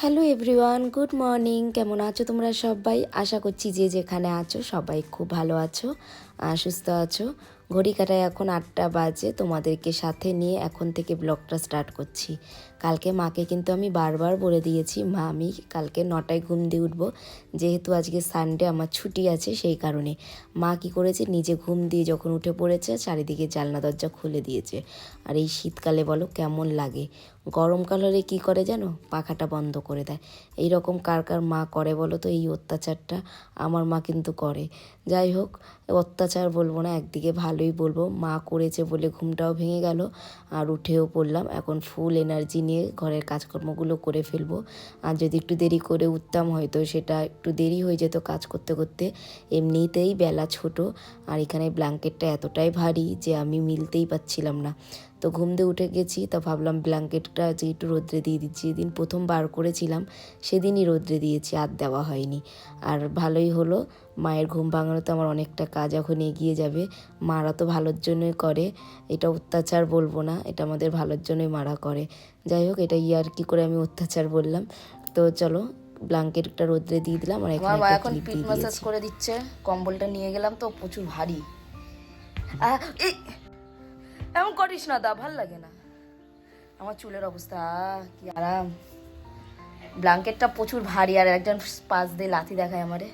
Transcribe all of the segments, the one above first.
Hello everyone good morning কেমন আছো তোমরা সবাই? আশা করছি যে যেখানে আছো সবাই খুব ভালো আছো সুস্থ আছো। ঘড়ি কাটায় এখন আটটা বাজে, তোমাদেরকে সাথে নিয়ে এখন থেকে ব্লগটা স্টার্ট করছি। কালকে মাকে কিন্তু আমি বারবার বলে দিয়েছি, মা, আমি কালকে নটায় ঘুম দিয়ে উঠবো। যেহেতু আজকে সানডে আমার ছুটি আছে সেই কারণে। মা কি করেছে? নিজে ঘুম দিয়ে যখন উঠে পড়েছে, চারিদিকে জানলা দরজা খুলে দিয়েছে। আর এই শীতকালে বলো কেমন লাগে? গরমকাল হলে কী করে জানো? পাখাটা বন্ধ করে দেয়। এই রকম কার কার মা করে বলো তো এই অত্যাচারটা? আমার মা কিন্তু করে। যাই হোক, অত্যাচার বলব না, একদিকে ভালোই বলব। মা করেছে বলে ঘুমটাও ভেঙে গেল, আর উঠেও পড়লাম। এখন ফুল এনার্জি নিয়ে ঘরের কাজকর্মগুলো করে ফেলব। আর যদি একটু দেরি করে উঠতাম হয়তো সেটা একটু দেরি হয়ে যেত কাজ করতে করতে। এমনিতেই বেলা ছোট আর এখানে ব্ল্যাঙ্কেটটা এতটাই ভারী যে আমি মিলতেই পাচ্ছিলাম না। তো ঘুম দিয়ে উঠে গেছি তো ভাবলাম ব্ল্যাঙ্কেটটা যে একটু রোদ্রে দিয়ে দিচ্ছি যেদিন প্রথম বার করেছিলাম সেদিনই রোদ্রে দিয়েছি আর দেওয়া হয়নি। আর ভালোই হলো মায়ের ঘুম ভাঙানো তো আমার অনেকটা কাজ এখন এগিয়ে যাবে। মারা তো ভালোর জন্যই করে এটা অত্যাচার বলব না এটা আমাদের ভালোর জন্যই মারা করে। যাই হোক এটা ইয়ার কি করে আমি অত্যাচার বললাম। তো চলো ব্ল্যাঙ্কেটটা রোদ্রে দিয়ে দিলাম আর এখানে মা এখন পিঠ ম্যাসাজ করে দিচ্ছে কম্বলটা নিয়ে গেলাম তো প্রচুর ভারী। আহ, এমন করিস না দা, ভালো লাগে না। আমার চুলের অবস্থা, কি আরাম। ব্ল্যাঙ্কেটটা প্রচুর ভারী, আর একজন পাশ দিয়ে লাথি দেখায় আমারে।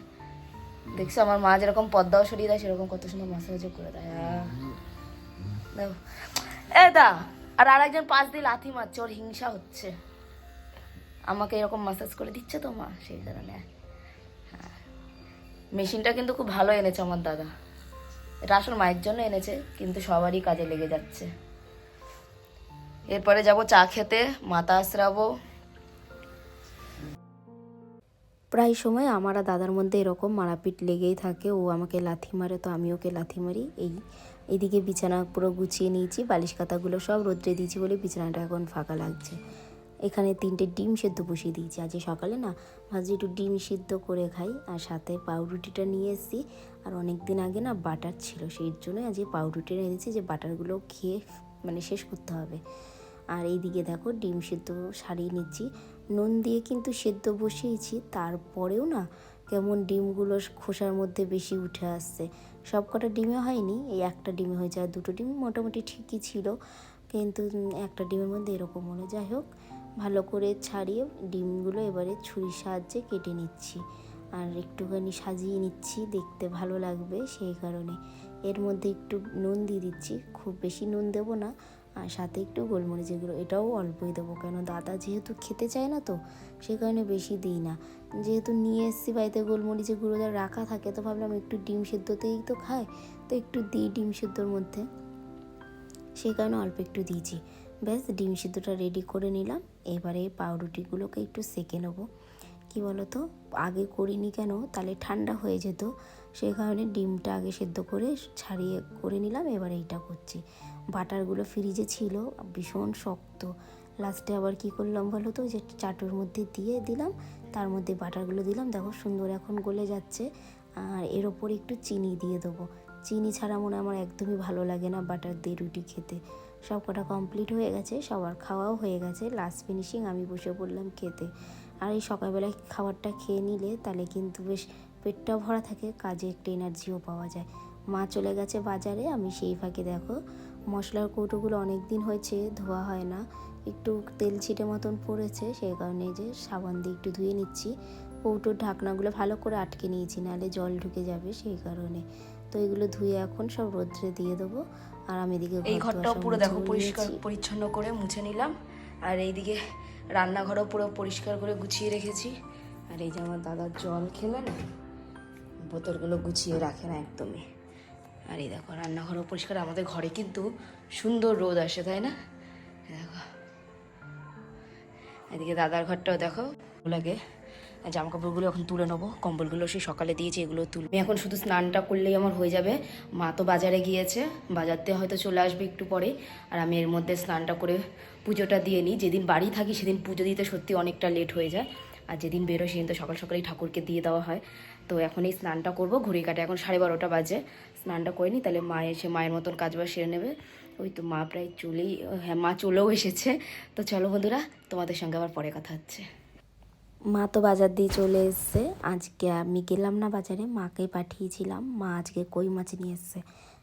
দেখছ, আমার মা যেরকম পদ্মাও সরিয়ে দেয়, সেরকম কত সুন্দর মাসাজও করে দেয়। এ দা, আর আরেকজন পাশ দিয়ে লাথি মারছে, ওর হিংসা হচ্ছে। আমাকে এরকম মাসাজ করে দিচ্ছে তো মা, সেই কারণে। মেশিনটা কিন্তু খুব ভালো এনেছে আমার দাদা। এটা আসলে মায়ের জন্য এনেছে, কিন্তু সবারই কাজে লেগে যাচ্ছে। এরপরে যাব চা খেতে, মাথা আশ্রাবো প্রায় সময় আমার আর দাদার মধ্যে এরকম মারাপিট লেগেই থাকে, ও আমাকে লাথি মারে, তো আমি ওকে লাথি মারি। এই, এদিকে বিছানা পুরো গুছিয়ে নিয়েছি, বালিশ কাতাগুলো সব রোদ্রে দিয়েছি বলে বিছানাটা এখন ফাঁকা লাগছে। এখানে তিনটে ডিম সেদ্ধ বসিয়ে দিয়েছি। আজ সকালে না ভাবছি একটু ডিম সিদ্ধ করে খাই আর সাথে পাউরুটিটা নিয়ে এসেছি। আর অনেক দিন আগে না বাটার ছিল, সেই জন্য আজকে পাউরুটিটা এনেছি যে বাটারগুলো খেয়ে মানে শেষ করতে হবে। আর এইদিকে দেখো ডিম সেদ্ধ সারিয়ে নিচ্ছি। নুন দিয়ে কিন্তু সেদ্ধ বসিয়েছি, তারপরেও না কেমন ডিমগুলো খোসার মধ্যে বেশি উঠে আসছে। সব কটা ডিমে হয়নি, এই একটা ডিমে হয়েছে আর দুটো ডিম মোটামুটি ঠিকই ছিল। কিন্তু একটা ডিমের মধ্যে এরকম হলো। যাই হোক ভালো করে ছাড়িয়ে ডিমগুলো এবারে ছুরির সাহায্যে কেটে নিচ্ছি। আর একটুখানি সাজিয়ে নিচ্ছি, দেখতে ভালো লাগবে সেই কারণে। এর মধ্যে একটু নুন দিয়ে দিচ্ছি, খুব বেশি নুন দেবো না। আর সাথে একটু গোলমরিচের গুঁড়ো, এটাও অল্পই দেবো, কেন দাদা যেহেতু খেতে চায় না তো, সে কারণে বেশি দিই না। যেহেতু নিয়ে এসেছি বাড়িতে গোলমরিচের গুঁড়ো যা রাখা থাকে, তো ভাবলাম একটু ডিম সেদ্ধতেই তো খায়, তো একটু দিই ডিম সেদ্ধর মধ্যে। সেই কারণে অল্প একটু দিয়েছি। ব্যাস, ডিম সিদ্ধটা রেডি করে নিলাম। এবারে পাউরুটিগুলোকে একটু সেকে নেব। কি বলো তো আগে করিনি কেন? তাহলে ঠান্ডা হয়ে যেত। সেই কারণে ডিমটা আগে সেদ্ধ করে ছাড়িয়ে করে নিলাম। এবার এইটা করছি। বাটারগুলো ফ্রিজে ছিল, ভীষণ শক্ত। লাস্টে আবার কি করলাম বলো তো? যে চাটুর মধ্যে দিয়ে দিলাম, তার মধ্যে বাটারগুলো দিলাম। দেখো সুন্দর এখন গলে যাচ্ছে। আর এর ওপর একটু চিনি দিয়ে দেবো। চিনি ছাড়া মনে আমার একদমই ভালো লাগে না বাটার দিয়ে রুটি খেতে। সব কটা কমপ্লিট হয়ে গেছে, সবার খাওয়াও হয়ে গেছে। লাস্ট ফিনিশিং আমি বসে পড়লাম খেতে। আর এই সকালবেলায় খাবারটা খেয়ে নিলে তাহলে কিন্তু বেশ পেটটাও ভরা থাকে, কাজে একটা এনার্জিও পাওয়া যায়। মা চলে গেছে বাজারে, আমি সেই ফাঁকে দেখো। মশলার কৌটোগুলো অনেক দিন হয়েছে, ধোয়া হয় না। একটু তেল ছিটে মতন পড়েছে, সেই কারণে যে সাবান দিয়ে একটু ধুয়ে নিচ্ছি। কৌটোর ঢাকনাগুলো ভালো করে আটকে নিয়েছি, নাহলে জল ঢুকে যাবে সেই কারণে। তো এগুলো ধুয়ে এখন সব রোদ্রে দিয়ে দেবো। আর আমি এদিকে এই ঘরটাও পুরো দেখো পরিষ্কার পরিচ্ছন্ন করে মুছে নিলাম। আর এইদিকে রান্নাঘরও পুরো পরিষ্কার করে গুছিয়ে রেখেছি। আর এই যে আমার দাদার জল খেলে না বোতলগুলো গুছিয়ে রাখে না একদমই। আর এই দেখো রান্নাঘরও পরিষ্কার। আমাদের ঘরে কিন্তু সুন্দর রোদ আসে তাই না? দেখো। এদিকে দাদার ঘরটাও দেখো। লাগে জামা কাপড়গুলো এখন তুলে নেব। কম্বলগুলো সেই সকালে দিয়েছি, এগুলো তুলবে এখন শুধু স্নানটা করলেই আমার হয়ে যাবে। মা তো বাজারে গিয়েছে বাজার দিয়ে হয়তো চলে আসবে একটু পরে। আর আমি এর মধ্যে স্নানটা করে পুজোটা দিয়ে নিই। যেদিন বাড়ি থাকি সেদিন পুজো দিতে সত্যি অনেকটা লেট হয়ে যায়। আর যেদিন বেরোয় সেদিন তো সকাল সকালেই ঠাকুরকে দিয়ে দেওয়া হয়। তো এখন এই স্নানটা করব। ঘড়ি কাটে এখন সাড়ে বারোটা বাজে। স্নানটা করে নিই, তাহলে মা এসে মায়ের মতন কাজবাজ সেরে নেবে। ওই তো মা প্রায় চলেই হ্যাঁ মা চলেও এসেছে। তো চলো বন্ধুরা, তোমাদের সঙ্গে আবার পরে কথা হচ্ছে। মা তো বাজার দিয়ে চলে এসছে। আজকে আমি গেলাম না বাজারে মাকে পাঠিয়েছিলাম। মা আজকে কই মাছ নিয়ে এসছে?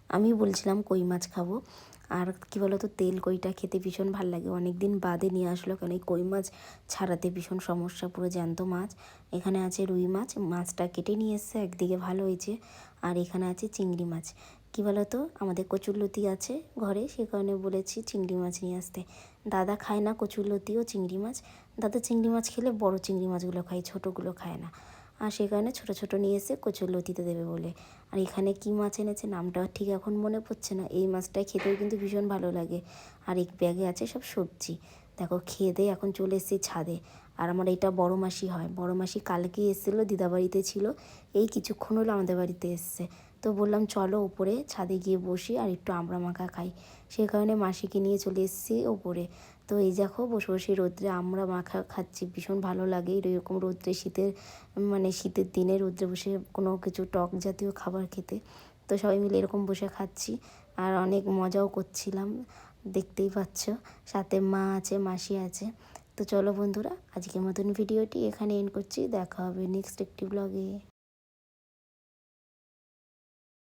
আমি বলছিলাম কই মাছ খাব? আর কি বলতো, তেল কইটা খেতে ভীষণ ভালো লাগে। অনেক দিন বাদে নিয়ে আসলো কারণ এই কই মাছ ছাড়াতে ভীষণ সমস্যা, পুরো জ্যান্ত মাছ। এখানে আছে রুই মাছ, মাছটা কেটে নিয়ে এসছে, একদিকে ভালো হয়েছে, আর এখানে আছে চিংড়ি মাছ। কি বলতো, আমাদের কচুরলতি আছে ঘরে, সে কারণে বলেছি চিংড়ি মাছ নিয়ে আসতে। দাদা খায় না কচুরলতি ও চিংড়ি মাছ। দাদা চিংড়ি মাছ খেলে বড় চিংড়ি মাছগুলো খায়, ছোটোগুলো খায় না। আর সে কারণে ছোটো ছোটো নিয়ে এসে কচুরলতিতে দেবে বলে। আর এখানে কি মাছ এনেছে নামটা ঠিক এখন মনে পড়ছে না। এই মাছটা খেতেও কিন্তু ভীষণ ভালো লাগে। আর এক ব্যাগে আছে সব সবজি। দেখো, খেয়ে দিয়ে এখন চলে এসেছি ছাদে। আর আমার এটা বড় মাসি হয়। বড় মাসি কালকে এসেছিল দিদাবাড়িতে ছিল। এই কিছুক্ষণ হলো আমাদের বাড়িতে এসছে। তো বললাম, চলো ওপরে ছাদে গিয়ে বসি আর একটু আমড়া মাখা খাই। সে কারণে মাসিকে নিয়ে চলে এসেছি ওপরে। তো এই দেখো, বসে বসে রোদ্রে আমরা মাখা খাচ্ছি। ভীষণ ভালো লাগে এরকম রোদ্রে শীতের মানে শীতের দিনে রোদ্রে বসে কোনো কিছু টক জাতীয় খাবার খেতে। তো সবাই মিলে এরকম বসে খাচ্ছি আর অনেক মজাও করছিলাম, দেখতেই পাচ্ছ। সাথে মা আছে, মাসি আছে। তো চলো বন্ধুরা, আজকের মতন ভিডিওটি এখানে এন্ড করছি। দেখা হবে নেক্সট একটি ব্লগে